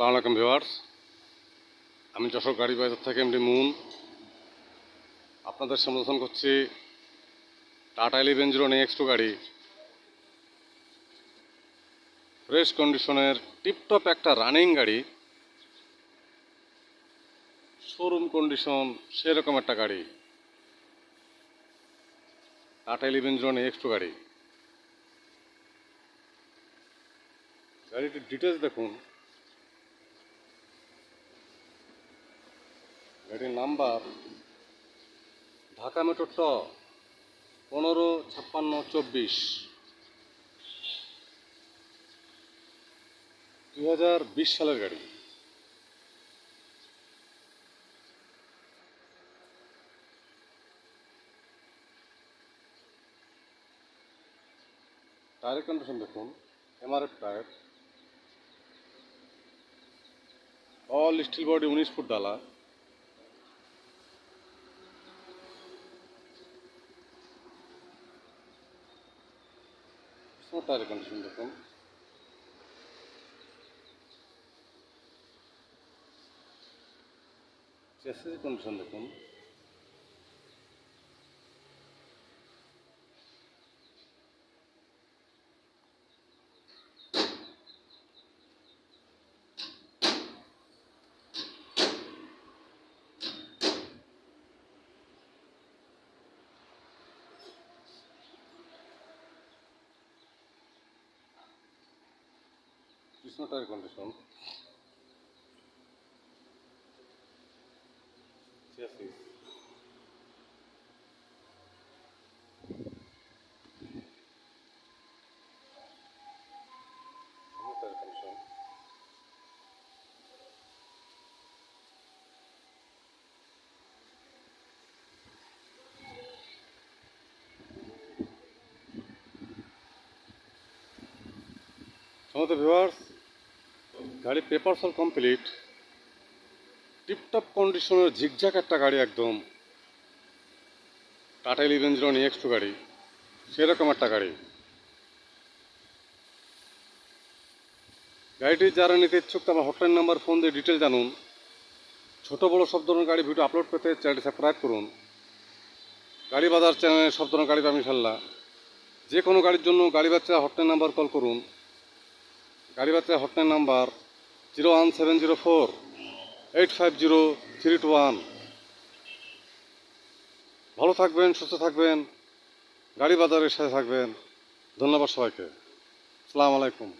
সালাম আলাইকুম ভিওয়ার্স আমি যশোর গাড়ি বাজার থেকে এমডি মুন। আপনাদের সমর্থন করছি টাটা ইলেভেন জিরো নেক্সট গাড়ি। ফ্রেশ কন্ডিশনের, টিপটপ একটা রানিং গাড়ি। শোরুম কন্ডিশন সেরকম একটা গাড়ি। টাটা ইলেভেন জিরো নেক্সট গাড়ি। গাড়িটির ডিটেলস দেখুন। গাড়ির নাম্বার। ঢাকা মেট্রো ট পনেরো ছাপ্পান্ন চব্বিশ। দুই হাজার বিশ সালের গাড়ি। টায়ারের কন্ডিশন দেখুন MRF tyre. All steel body উনিশ ফুট ডালা। স্মুথ টায়ারের কন্ডিশন দেখুন চেসিস কন্ডিশন দেখুন Krishna tyre condition chassis tyre condition সমস্ত ভিউয়ার্স গাড়ি পেপার সল কমপ্লিট টিপটপ কন্ডিশনের ঝিকঝাক একটা গাড়ি একদম। টাটা ইলেভেন জিরো নেক্সট গাড়ি, সেরকম একটা গাড়ি। গাড়িটি যারা নিতে ইচ্ছুক আমার হটলাইন নাম্বার ফোন দিয়ে ডিটেল জানুন। ছোট বড় সব ধরনের গাড়ি ভিডিও আপলোড পেতে চ্যানেলটি সাবস্ক্রাইব করুন। গাড়ি বাজার চ্যানেলে সব ধরনের গাড়ি পাবেন ইনশাল্লাহ যে কোনো গাড়ির জন্য গাড়ি বাচ্চা হটলাইন নাম্বার কল করুন। গাড়ি বাতিল hotline number zero one seven zero four eight five zero three two one ভালো থাকবেন, সুস্থ থাকবেন, গাড়ি বাজারের সাথে থাকবেন। ধন্যবাদ সবাইকে। সালাম আলাইকুম।